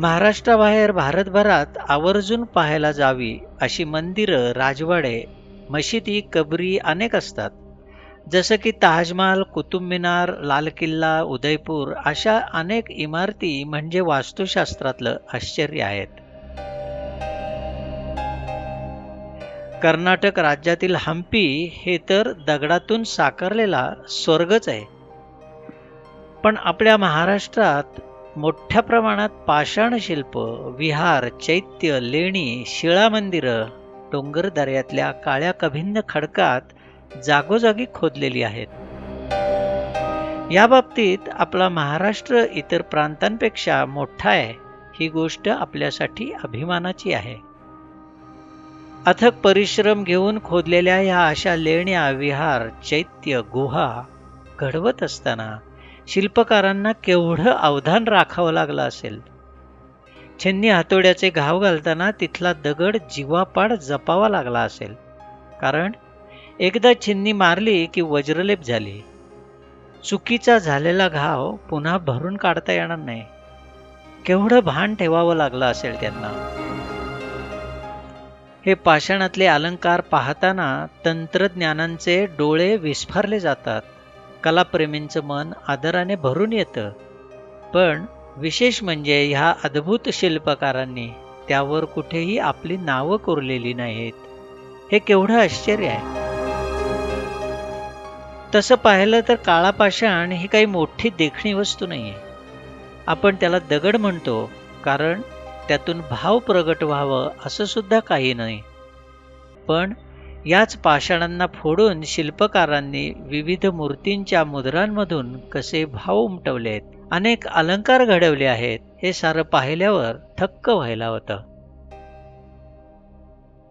महाराष्ट्राबाहेर भारतभरात आवर्जून पाहायला जावी अशी मंदिरं राजवाडे मशिदी कबरी अनेक असतात. जसं की ताजमहाल कुतुब मिनार लाल किल्ला उदयपूर अशा अनेक इमारती म्हणजे वास्तुशास्त्रातलं आश्चर्य आहेत. कर्नाटक राज्यातील हम्पी हे तर दगडातून साकारलेला स्वर्गच आहे. पण आपल्या महाराष्ट्रात मोठ्या प्रमाणात पाषाण शिल्प विहार चैत्य लेणी शिळा मंदिरं डोंगर दऱ्यातल्या काळ्या कभिन्न खडकात जागोजागी खोदलेली आहेत. या बाबतीत आपला महाराष्ट्र इतर प्रांतांपेक्षा मोठा आहे ही गोष्ट आपल्यासाठी अभिमानाची आहे. अथक परिश्रम घेऊन खोदलेल्या ह्या अशा लेण्या विहार चैत्य गुहा घडवत असताना शिल्पकारांना केवढं अवधान राखावं लागलं असेल? छन्नी हातोड्याचे घाव घालताना तिथला दगड जीवापाड जपावा लागला असेल. कारण एकदा छिन्नी मारली की वज्रलेप झाली. चुकीचा झालेला घाव पुन्हा भरून काढता येणार नाही. केवढं भान ठेवावं लागलं असेल त्यांना. हे पाषाणातले अलंकार पाहताना तंत्रज्ञानांचे डोळे विस्फारले जातात. कलाप्रेमींचं मन आदराने भरून येतं. पण विशेष म्हणजे ह्या अद्भुत शिल्पकारांनी त्यावर कुठेही आपली नावं कोरलेली नाहीत. हे केवढं आश्चर्य आहे. तसं पाहिलं तर काळा पाषाण ही काही मोठी देखणी वस्तू नाही आहे आपण त्याला दगड म्हणतो कारण त्यातून भाव प्रगट व्हावं असं सुद्धा काही नाही. पण याच पाषाणांना फोडून शिल्पकारांनी विविध मूर्तींच्या मुद्रांमधून कसे भाव उमटवलेत अनेक अलंकार घडवले आहेत हे सारं पाहिल्यावर थक्क व्हायला होतं.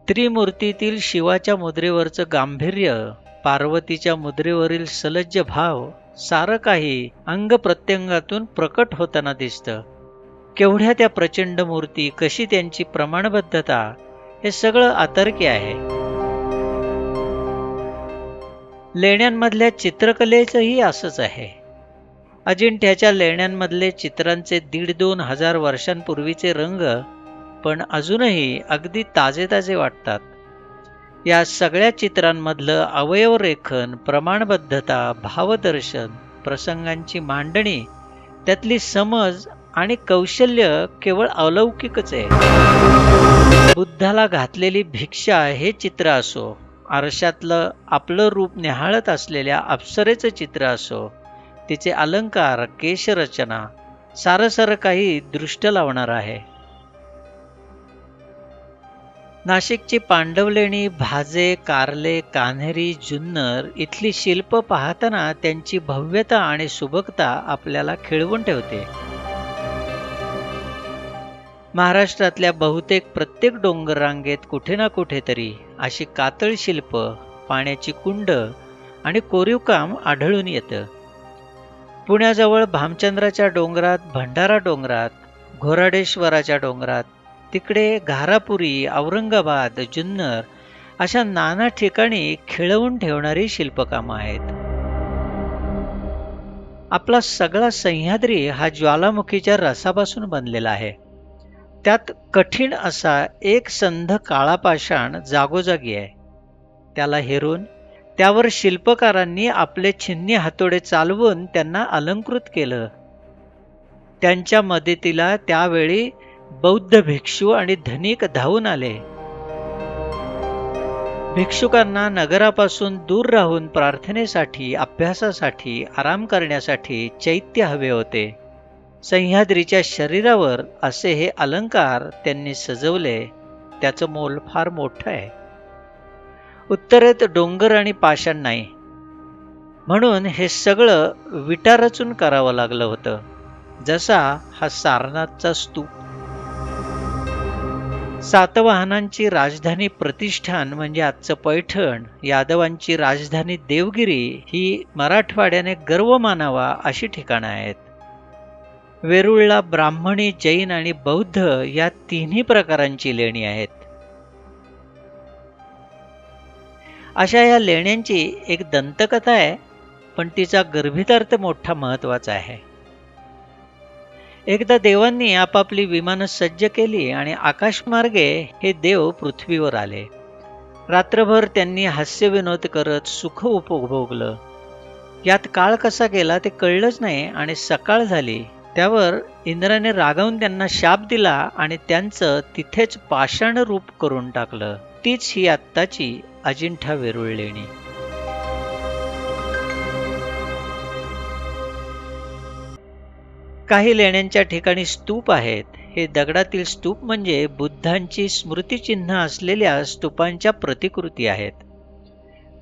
त्रिमूर्तीतील शिवाच्या मुद्रेवरचं गांभीर्य पार्वतीच्या मुद्रेवरील सलज्ज भाव सारं काही अंग प्रत्यंगातून प्रकट होताना दिसतं. केवढ्या त्या प्रचंड मूर्ती कशी त्यांची प्रमाणबद्धता हे सगळं आतर्की आहे. लेण्यांमधल्या चित्रकलेचंही असंच आहे. अजिंठ्याच्या लेण्यांमधले चित्रांचे दीड दोन हजार वर्षांपूर्वीचे रंग पण अजूनही अगदी ताजे ताजे वाटतात. या सगळ्या चित्रांमधलं अवयवरेखन प्रमाणबद्धता भावदर्शन प्रसंगांची मांडणी त्यातली समज आणि कौशल्य केवळ अलौकिकच आहे. बुद्धाला घातलेली भिक्षा हे चित्र असो आरशातलं आपलं रूप निहाळत असलेल्या अप्सरेचं चित्र असो तिचे अलंकार केशरचना सारं सारं काही दृष्ट लावणार आहे. नाशिकची पांडवलेणी भाजे कारले कान्हेरी जुन्नर इथली शिल्प पाहताना त्यांची भव्यता आणि सुबकता आपल्याला खिळवून ठेवते. महाराष्ट्रातल्या बहुतेक प्रत्येक डोंगर रांगेत कुठे ना कुठेतरी अशी कातळ शिल्प पाण्याची कुंड आणि कोरीव काम आढळून येतं. पुण्याजवळ भामचंद्राच्या डोंगरात भंडारा डोंगरात घोराडेश्वराच्या डोंगरात तिकडे घारापुरी औरंगाबाद जुन्नर अशा नाना ठिकाणी खिळवून ठेवणारी शिल्पकामं आहेत. आपला सगळा सह्याद्री हा ज्वालामुखीच्या रसापासून बनलेला आहे. त्यात कठीण असा एक संध काळापाषाण जागोजागी आहे. त्याला हेरून त्यावर शिल्पकारांनी आपले छिन्नी हातोडे चालवून त्यांना अलंकृत केलं. त्यांच्या मदतीला त्यावेळी बौद्ध भिक्षू आणि धनिक धावून आले. भिक्षुकांना नगरापासून दूर राहून प्रार्थनेसाठी अभ्यासासाठी आराम करण्यासाठी चैत्य हवे होते. सह्याद्रीच्या शरीरावर असे हे अलंकार त्यांनी सजवले त्याचं मोल फार मोठं आहे. उत्तरेत डोंगर आणि पाषाण नाही. म्हणून हे सगळं विटा रचून करावं लागलं होतं जसा हा सारनाथचा स्तूप. सातवाहनांची राजधानी प्रतिष्ठान म्हणजे आजचं पैठण यादवांची राजधानी देवगिरी ही मराठवाड्याने गर्व मानावा अशी ठिकाणं आहेत. वेरूळला ब्राह्मणी जैन आणि बौद्ध या तिन्ही प्रकारांची लेणी आहेत. अशा या लेण्यांची एक दंतकथा आहे पण तिचा गर्भितार्थ मोठा महत्त्वाचा आहे. एकदा देवांनी आपापली विमानं सज्ज केली आणि आकाशमार्गे हे देव पृथ्वीवर आले. रात्रभर त्यांनी हास्यविनोद करत सुख उपभोगलं. यात काळ कसा गेला ते कळलंच नाही आणि सकाळ झाली. त्यावर इंद्राने रागावून त्यांना शाप दिला आणि त्यांचं तिथेच पाषाण रूप करून टाकलं. तीच ही आत्ताची अजिंठा वेरूळ लेणी काही लेण्यांच्या ठिकाणी स्तूप आहेत. हे दगडातील स्तूप म्हणजे बुद्धांची स्मृतिचिन्ह असलेल्या स्तूपांच्या प्रतिकृती आहेत.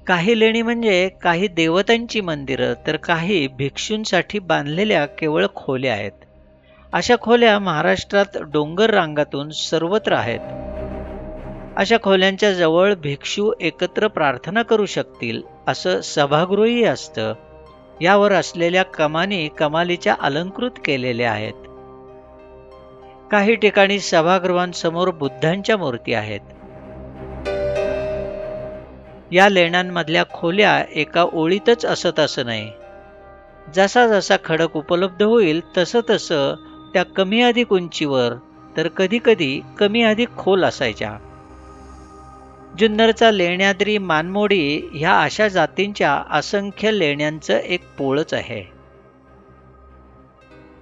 काही लेणी म्हणजे काही देवतांची मंदिरं तर काही भिक्षूंसाठी बांधलेल्या केवळ खोल्या आहेत. अशा खोल्या महाराष्ट्रात डोंगर रांगातून सर्वत्र आहेत. अशा खोल्यांच्या जवळ भिक्षू एकत्र प्रार्थना करू शकतील असं सभागृहही असतं. यावर असलेल्या कमानी कमालीच्या अलंकृत केलेल्या आहेत. काही ठिकाणी सभागृहांसमोर बुद्धांच्या मूर्ती आहेत. या लेण्यांमधल्या खोल्या एका ओळीतच असत असं नाही. जसा जसा खडक उपलब्ध होईल तसं तसं त्या कमी अधिक उंचीवर तर कधीकधी कमी अधिक खोल असायच्या. जुन्नरचा लेण्याद्री मानमोडी ह्या अशा जातींच्या असंख्य लेण्यांचं एक पोळच आहे.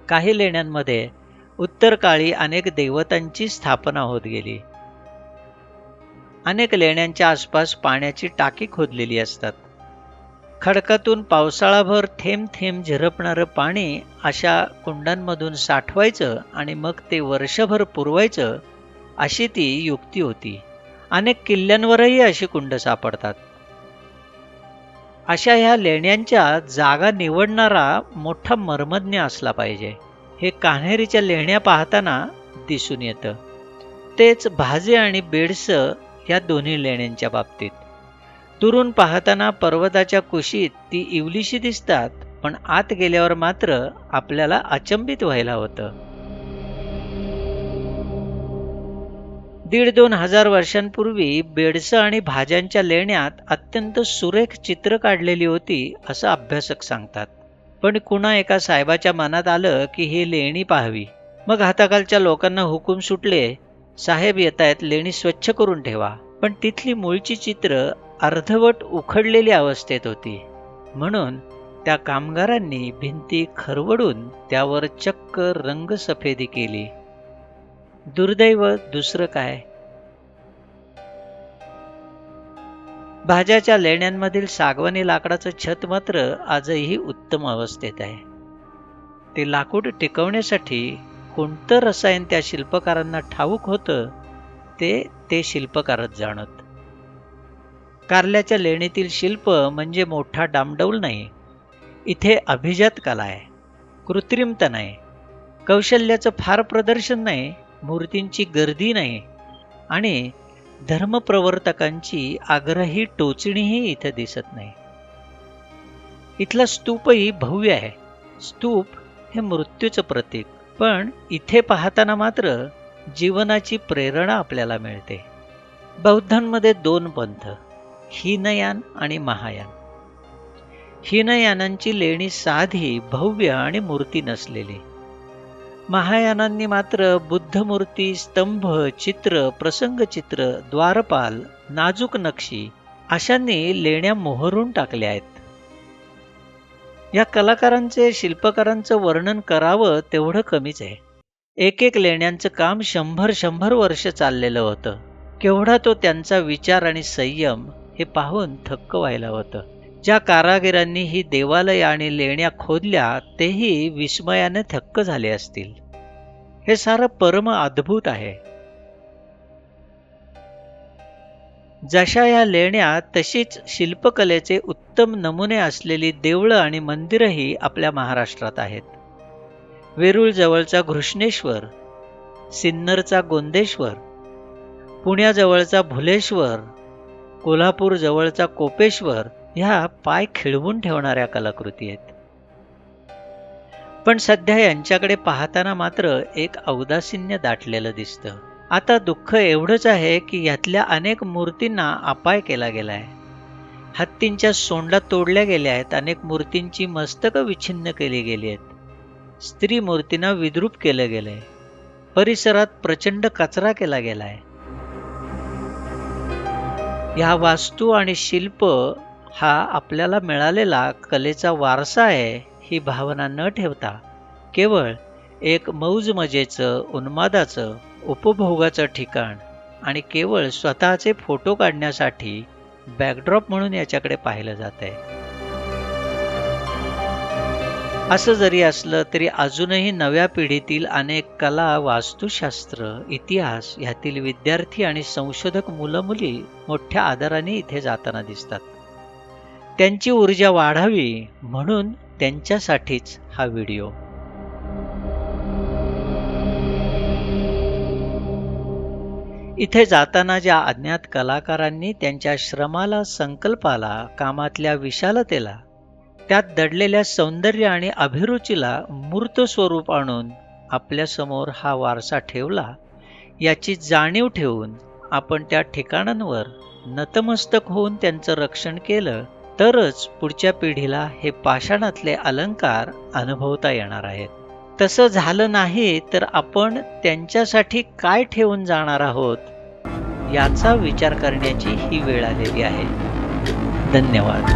काही लेण्यांमध्ये उत्तरकाळी अनेक देवतांची स्थापना होत गेली. अनेक लेण्यांच्या आसपास पाण्याची टाकी खोदलेली असतात. खडकातून पावसाळाभर थेंब थेंब झिरपणारं पाणी अशा कुंडांमधून साठवायचं आणि मग ते वर्षभर पुरवायचं अशी ती युक्ती होती. अनेक किल्ल्यांवरही अशी कुंड सापडतात. अशा ह्या लेण्यांच्या जागा निवडणारा मोठा मर्मज्ञ असला पाहिजे. हे कान्हेरीच्या लेण्या पाहताना दिसून येतं. तेच भाजे आणि बेडसं या दोन्ही लेण्यांच्या बाबतीत. दुरून पाहताना पर्वताच्या कुशीत ती इवलीशी दिसतात पण आत गेल्यावर मात्र आपल्याला अचंबित व्हायला होतं. दीड दोन हजार वर्षांपूर्वी बेडसं आणि भाज्यांच्या लेण्यात अत्यंत सुरेख चित्र काढलेली होती असं अभ्यासक सांगतात. पण कुणा एका साहेबाच्या मनात आलं की ही लेणी पाहावी. मग हाताखालच्या लोकांना हुकूम सुटले साहेब येत आहेत लेणी स्वच्छ करून ठेवा. पण तिथली मूळची चित्र अर्धवट उखडलेली अवस्थेत होती. म्हणून त्या कामगारांनी भिंती खरवडून त्यावर चक्क रंगसफेदी केली. दुर्दैव दुसरं काय? भाज्याच्या लेण्यांमधील सागवानी लाकडाचं छत मात्र आजही उत्तम अवस्थेत आहे. ते लाकूड टिकवण्यासाठी कोणतं रसायन त्या शिल्पकारांना ठाऊक होतं ते ते शिल्पकारच जाणत. कारल्याच्या लेणीतील शिल्प म्हणजे मोठा डामडौल नाही इथे अभिजात कला आहे कृत्रिमता नाही कौशल्याचं फार प्रदर्शन नाही मूर्तींची गर्दी नाही आणि धर्मप्रवर्तकांची आग्रही टोचणीही इथे दिसत नाही. इथला स्तूपही भव्य आहे. स्तूप हे मृत्यूचं प्रतीक. पण इथे पाहताना मात्र जीवनाची प्रेरणा आपल्याला मिळते. बौद्धांमध्ये दोन पंथ हीनयान आणि महायान. हीनयानांची लेणी साधी भव्य आणि मूर्ती नसलेली. महायानांनी मात्र बुद्धमूर्ती स्तंभ चित्र प्रसंगचित्र द्वारपाल नाजूक नक्षी अशांनी लेण्या मोहरून टाकल्या आहेत. या कलाकारांचे शिल्पकारांचं वर्णन करावं तेवढं कमीच आहे. एक एक लेण्यांचं काम शंभर शंभर वर्ष चाललेलं होतं. केवढा तो त्यांचा विचार आणि संयम हे पाहून थक्क व्हायला होतं. ज्या कारागिरांनी ही देवालय आणि लेण्या खोदल्या तेही विस्मयाने थक्क झाले असतील. हे सारं परम अद्भुत आहे. जशा या लेण्या तशीच शिल्पकलेचे उत्तम नमुने असलेली देवळं आणि मंदिरंही आपल्या महाराष्ट्रात आहेत. वेरूळ जवळचा घृष्णेश्वर सिन्नरचा गोंदेश्वर पुण्याजवळचा भुलेश्वर कोल्हापूरजवळचा कोपेश्वर ह्या पाय खिळवून ठेवणाऱ्या कलाकृती आहेत. पण सध्या यांच्याकडे पाहताना मात्र एक औदासिन्य दाटलेलं दिसतं. आता दुःख एवढंच आहे की यातल्या अनेक मूर्तींना अपाय केला गेलाय. हत्तींच्या सोंडा तोडल्या गेल्या आहेत अनेक मूर्तींची मस्तकं विछिन्न केली गेली आहेत. स्त्री मूर्तींना विद्रूप केलं गेलं आहे परिसरात प्रचंड कचरा केला गेला आहे ह्या वास्तू आणि शिल्प हा आपल्याला मिळालेला कलेचा वारसा आहे ही भावना न ठेवता. केवळ एक मौज मजेचं उन्मादाचं उपभोगाचं ठिकाण आणि केवळ स्वतःचे फोटो काढण्यासाठी बॅकड्रॉप म्हणून याच्याकडे पाहिलं जात आहे. असं जरी असलं तरी अजूनही नव्या पिढीतील अनेक कला वास्तुशास्त्र इतिहास ह्यातील विद्यार्थी आणि संशोधक मुलं मुली मोठ्या आदराने इथे जाताना दिसतात. त्यांची ऊर्जा वाढावी म्हणून त्यांच्यासाठीच हा व्हिडिओ. इथे जाताना ज्या अज्ञात कलाकारांनी त्यांच्या श्रमाला संकल्पाला कामातल्या विशालतेला त्यात दडलेल्या सौंदर्य आणि अभिरुचीला मूर्त स्वरूप आणून आपल्यासमोर हा वारसा ठेवला याची जाणीव ठेवून आपण त्या ठिकाणांवर नतमस्तक होऊन त्यांचं रक्षण केलं तरच पुढच्या पिढीला हे पाषाणातले अलंकार अनुभवता येणार आहेत. तसं झालं नाही तर आपण त्यांच्यासाठी काय ठेवून जाणार आहोत? याचा विचार करण्याची ही वेळ आलेली आहे. धन्यवाद.